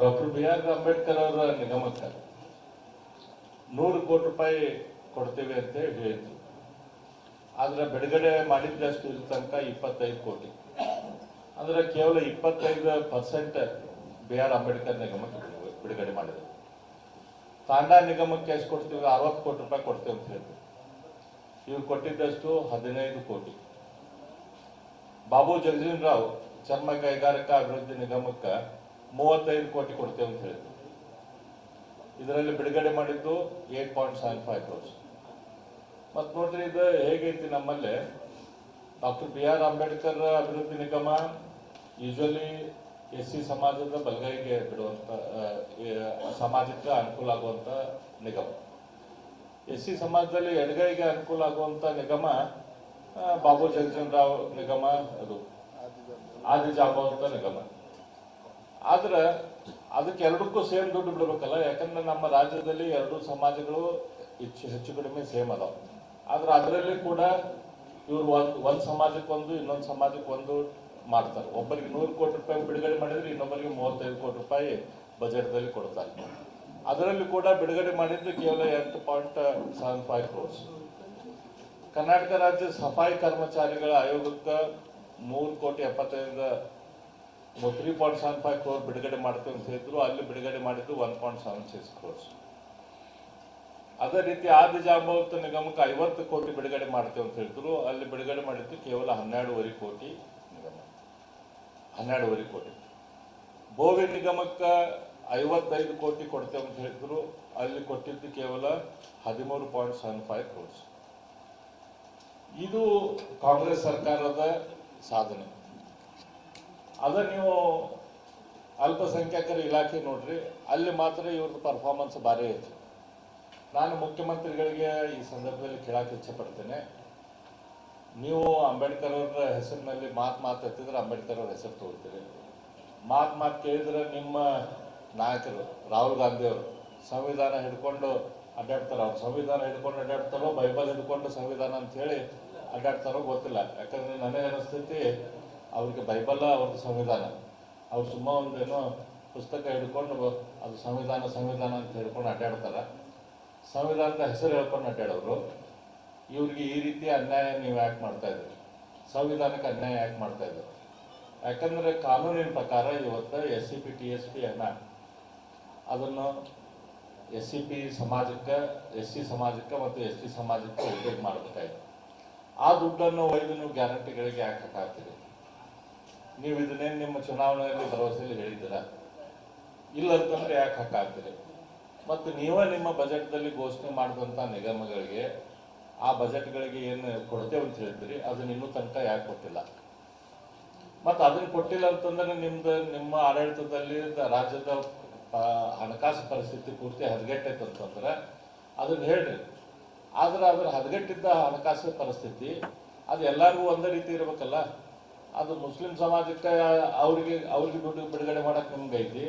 Doctor B R Ambedkar ಅವರ ನಿಗಮಕ್ಕೆ. ನೂರು ಕೋಟಿ ರೂಪಾಯಿ ಕೊಡ್ತೇವೆ ಅಂತ ಹೇಳಿದ್ರು. ಆದ್ರೆ ಬಿಡುಗಡೆ ಮಾಡಿದ್ದಷ್ಟು ಇಲ್ಲಿ ತನಕ ಇಪ್ಪತ್ತೈದು ಕೋಟಿ. ಅಂದ್ರೆ ಕೇವಲ ಇಪ್ಪತ್ತೈದು ಪರ್ಸೆಂಟ್ ಬಿ ಆರ್ ಅಂಬೇಡ್ಕರ್ ನಿಗಮಕ್ಕೆ ಬಿಡುಗಡೆ- ಮಾಡಿದ್ರು. ತಾಂಡಾ ನಿಗಮಕ್ಕೆ ಎಷ್ಟು ಕೊಡ್ತೀವಿ ಅರವತ್ತು ಕೋಟಿ ರೂಪಾಯಿ ಕೊಡ್ತೇವೆ ಅಂತ ಹೇಳಿದ್ರು. ಇವ್ರು ಕೊಟ್ಟಿದ್ದಷ್ಟು ಹದಿನೈದು ಕೋಟಿ. ಬಾಬು ಜಗಜೀನ್ ರಾವ್ ಚರ್ಮ ಕೈಗಾರಿಕಾ ಅಭಿವೃದ್ಧಿ ನಿಗಮಕ್ಕೆ ಮೂವತ್ತೈದು ಕೋಟಿ ಕೊಡ್ತೇವೆ ಅಂತ ಹೇಳಿದ್ರು. ಇದರಲ್ಲಿ ಬಿಡುಗಡೆ ಮಾಡಿದ್ದು eight point seven five crores. ಮತ್ತು ನೋಡ್ರಿ ಇದು ಹೇಗೈತಿ ನಮ್ಮಲ್ಲಿ, ಡಾಕ್ಟರ್ ಬಿ ಆರ್ ಅಂಬೇಡ್ಕರ್ ಅಭಿವೃದ್ಧಿ ನಿಗಮ ಯೂಶಲಿ ಎಸ್ ಸಿ ಸಮಾಜದ ಬಲಗೈಗೆ ಬಿಡುವಂಥ ಸಮಾಜಕ್ಕೆ ಅನುಕೂಲ ಆಗುವಂತ ನಿಗಮ. ಎಸ್ ಸಿ ಸಮಾಜದಲ್ಲಿ ಎಡಗೈಗೆ ಅನುಕೂಲ ಆಗುವಂತ ನಿಗಮ ಬಾಬು ಜಗಜನ್ ರಾವ್ ನಿಗಮ ಅದು. ಆದಿ ಅಂತ ನಿಗಮ. ಆದ್ರೆ ಅದಕ್ಕೆ ಎರಡಕ್ಕೂ ಸೇಮ್ ದುಡ್ಡು ಬಿಡಬೇಕಲ್ಲ, ಯಾಕಂದ್ರೆ ನಮ್ಮ ರಾಜ್ಯದಲ್ಲಿ ಎರಡು ಸಮಾಜಗಳು ಹೆಚ್ಚು ಹೆಚ್ಚು ಕಡಿಮೆ ಸೇಮ್ ಅದಾವ. ಆದ್ರೆ ಅದರಲ್ಲಿ ಕೂಡ ಇವ್ರು ಒಂದ್ ಒಂದ್ ಸಮಾಜಕ್ಕೆ ಒಂದು ಇನ್ನೊಂದು ಸಮಾಜಕ್ಕೆ ಒಂದು ಮಾಡ್ತಾರೆ. ಒಬ್ಬರಿಗೆ ನೂರು ಕೋಟಿ ರೂಪಾಯಿ ಬಿಡುಗಡೆ ಮಾಡಿದ್ರೆ ಇನ್ನೊಬ್ಬರಿಗೆ ಮೂವತ್ತೈದು ಕೋಟಿ ರೂಪಾಯಿ ಬಜೆಟ್ದಲ್ಲಿ ಕೊಡ್ತಾರೆ. ಅದರಲ್ಲಿ ಕೂಡ ಬಿಡುಗಡೆ ಮಾಡಿದ್ದು ಕೇವಲ ಎಂಟು point seven five crores. Karnataka ರಾಜ್ಯ ಸಫಾಯಿ ಕರ್ಮಚಾರಿಗಳ ಆಯೋಗಕ್ಕೆ ಮೂರು ಕೋಟಿ ಎಪ್ಪತ್ತೈದು three point seven five crore ಬಿಡುಗಡೆ ಮಾಡ್ತೀವಿ ಅಂತ ಹೇಳಿದ್ರು, ಅಲ್ಲಿ ಬಿಡುಗಡೆ ಮಾಡಿದ್ದು one point seven six crores ಅದೇ ರೀತಿ ಆದಿ ಜಾಂಬವತ ನಿಗಮಕ್ಕೆ ಐವತ್ತು ಕೋಟಿ ಬಿಡುಗಡೆ ಮಾಡ್ತೇವೆ ಅಂತ ಹೇಳಿದ್ರು, ಅಲ್ಲಿ ಬಿಡುಗಡೆ ಮಾಡಿದ್ದು ಕೇವಲ ಹನ್ನೆರಡೂವರೆ ಕೋಟಿ ನಿಗಮ. ಹನ್ನೆರಡೂವರೆ ಕೋಟಿ. ಬೋವಿ ನಿಗಮಕ್ಕೆ ಐವತ್ತೈದು ಕೋಟಿ ಕೊಡ್ತೇವೆ ಅಂತ ಹೇಳಿದ್ರು, ಅಲ್ಲಿ ಕೊಟ್ಟಿದ್ದು ಕೇವಲ ಹದಿಮೂರು ಪಾಯಿಂಟ್ ಸೆವೆನ್ ಫೈವ್ ಕ್ರೋರ್ಸ್ ಇದು ಕಾಂಗ್ರೆಸ್ ಸರ್ಕಾರದ ಸಾಧನೆ. ಅದ ನೀವು ಅಲ್ಪಸಂಖ್ಯಾತರ ಇಲಾಖೆ ನೋಡ್ರಿ, ಅಲ್ಲಿ ಮಾತ್ರ ಇವ್ರದ್ದು ಪರ್ಫಾರ್ಮೆನ್ಸ್ ಭಾರಿ ಐತಿ ನಾನು ಮುಖ್ಯಮಂತ್ರಿಗಳಿಗೆ ಈ ಸಂದರ್ಭದಲ್ಲಿ ಕೇಳಕ್ಕೆ ಇಚ್ಛೆ ಪಡ್ತೇನೆ ನೀವು ಅಂಬೇಡ್ಕರ್ ಅವರ ಹೆಸರಿನಲ್ಲಿ ಮಾತು ಮಾತು ಎತ್ತಿದ್ರೆ ಅಂಬೇಡ್ಕರ್ ಅವ್ರ ಹೆಸರು ತಗೋತೀರಿ ಮಾತು ಮಾತು ಕೇಳಿದ್ರೆ ನಿಮ್ಮ ನಾಯಕರು ರಾಹುಲ್ ಗಾಂಧಿ ಅವರು ಸಂವಿಧಾನ ಹಿಡ್ಕೊಂಡು ಅಡ್ಡಾಡ್ತಾರೋ, ಅವ್ರು ಸಂವಿಧಾನ ಹಿಡ್ಕೊಂಡು ಅಡ್ಡಾಡ್ತಾರೋ, ಬೈಬಲ್ ಹಿಡ್ಕೊಂಡು ಸಂವಿಧಾನ ಅಂತ ಹೇಳಿ ಅಡ್ಡಾಡ್ತಾರೋ ಗೊತ್ತಿಲ್ಲ. ಯಾಕಂದ್ರೆ ನನಗೆ ಅನಿಸ್ತೈತಿ ಅವ್ರಿಗೆ ಬೈಬಲ್ಲ ಅವ್ರದ್ದು ಸಂವಿಧಾನ. ಅವ್ರು ಸುಮ್ಮ ಒಂದೇನೋ ಪುಸ್ತಕ ಹಿಡ್ಕೊಂಡು ಅದು ಸಂವಿಧಾನ ಸಂವಿಧಾನ ಅಂತ ಹೇಳ್ಕೊಂಡು ಅಡ್ಡಾಡ್ತಾರೆ. ಸಂವಿಧಾನದ ಹೆಸರು ಹೇಳ್ಕೊಂಡು ಅಡ್ಡಾಡೋರು. ಇವ್ರಿಗೆ ಈ ರೀತಿ ಅನ್ಯಾಯ ನೀವು ಯಾಕೆ ಮಾಡ್ತಾ ಇದ್ರಿ ಸಂವಿಧಾನಕ್ಕೆ ಅನ್ಯಾಯ ಯಾಕೆ ಮಾಡ್ತಾ ಯಾಕಂದರೆ ಕಾನೂನಿನ ಪ್ರಕಾರ ಇವತ್ತು S C P T S P ಅನ್ನ ಅದನ್ನು ಎಸ್ ಸಿ ಪಿ ಸಮಾಜಕ್ಕೆ ಎಸ್ ಸಿ ಸಮಾಜಕ್ಕೆ ಮತ್ತು ಎಸ್ ಟಿ ಸಮಾಜಕ್ಕೆ ಉಪಯೋಗ ಮಾಡಬೇಕಾಯಿತು. ಆ ದುಡ್ಡನ್ನು ಒಯ್ದು ನೀವು ಗ್ಯಾರಂಟಿಗಳಿಗೆ ಯಾಕೆ ಹಾಕಾಗ್ತೀರಿ ನೀವು ಇದನ್ನೇನು ನಿಮ್ಮ ಚುನಾವಣೆಯಲ್ಲಿ ಭರವಸೆಯಲ್ಲಿ ಹೇಳಿದ್ದೀರ? ಇಲ್ಲ ಅಂತಂದ್ರೆ ಯಾಕೆ ಹಾಕಾಗ್ತೀರಿ ಮತ್ತು ನೀವೇ ನಿಮ್ಮ ಬಜೆಟ್ದಲ್ಲಿ ಘೋಷಣೆ ಮಾಡಿದಂಥ ನಿಗಮಗಳಿಗೆ ಆ ಬಜೆಟ್ಗಳಿಗೆ ಏನು ಕೊಡ್ತೇವೆ ಅಂತ ಹೇಳ್ತೀರಿ? ಅದನ್ನ ಇನ್ನೂ ತನಕ ಯಾಕೆ ಕೊಟ್ಟಿಲ್ಲ? ಮತ್ತು ಅದನ್ನ ಕೊಟ್ಟಿಲ್ಲ ಅಂತಂದ್ರೆ ನಿಮ್ದು, ನಿಮ್ಮ ಆಡಳಿತದಲ್ಲಿ ರಾಜ್ಯದ ಹಣಕಾಸು ಪರಿಸ್ಥಿತಿ ಪೂರ್ತಿ ಹದಗೆಟ್ಟೈತೆ ಅಂತಂದ್ರೆ ಅದನ್ನ ಹೇಳ್ರಿ. ಆದ್ರೆ ಅದ್ರ ಹದಗೆಟ್ಟಿದ್ದ ಹಣಕಾಸು ಪರಿಸ್ಥಿತಿ, ಅದು ಎಲ್ಲರಿಗೂ ಒಂದೇ ರೀತಿ ಇರ್ಬೇಕಲ್ಲ? ಅದು ಮುಸ್ಲಿಂ ಸಮಾಜಕ್ಕೆ, ಅವರಿಗೆ, ಅವ್ರಿಗೆ ದುಡ್ಡು ಬಿಡುಗಡೆ ಮಾಡಕ್ ನಿಮ್ಗೆ ಐತಿ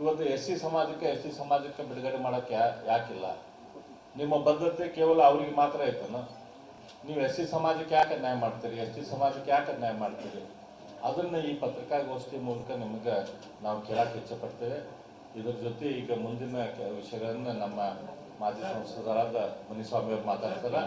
ಇವತ್ತು ಎಸ್ ಸಿ ಸಮಾಜಕ್ಕೆ ಎಸ್ ಸಿ ಸಮಾಜಕ್ಕೆ ಬಿಡುಗಡೆ ಮಾಡಕ್ ಯಾಕಿಲ್ಲ. ನಿಮ್ಮ ಬದ್ಧತೆ ಕೇವಲ ಅವ್ರಿಗೆ ಮಾತ್ರ ಐತನ ನೀವು ಎಸ್ ಸಿ ಸಮಾಜಕ್ಕೆ ಯಾಕೆ ನ್ಯಾಯ ಮಾಡ್ತೀರಿ? ಎಸ್ ಟಿ ಸಮಾಜಕ್ಕೆ ಯಾಕೆ ನ್ಯಾಯ ಮಾಡ್ತೀರಿ? ಅದನ್ನ ಈ ಪತ್ರಿಕಾಗೋಷ್ಠಿ ಮೂಲಕ ನಿಮಗೆ ನಾವು ಕೇಳಕ್ಕೆ ಇಚ್ಛಪಡ್ತೇವೆ. ಇದ್ರ ಜೊತೆ ಈಗ ಮುಂದಿನ ವಿಷಯಗಳನ್ನ ನಮ್ಮ ಮಾಜಿ ಸಂಸದರಾದ ಮುನಿಸ್ವಾಮಿ ಅವರು ಮಾತಾಡ್ತಾರೆ.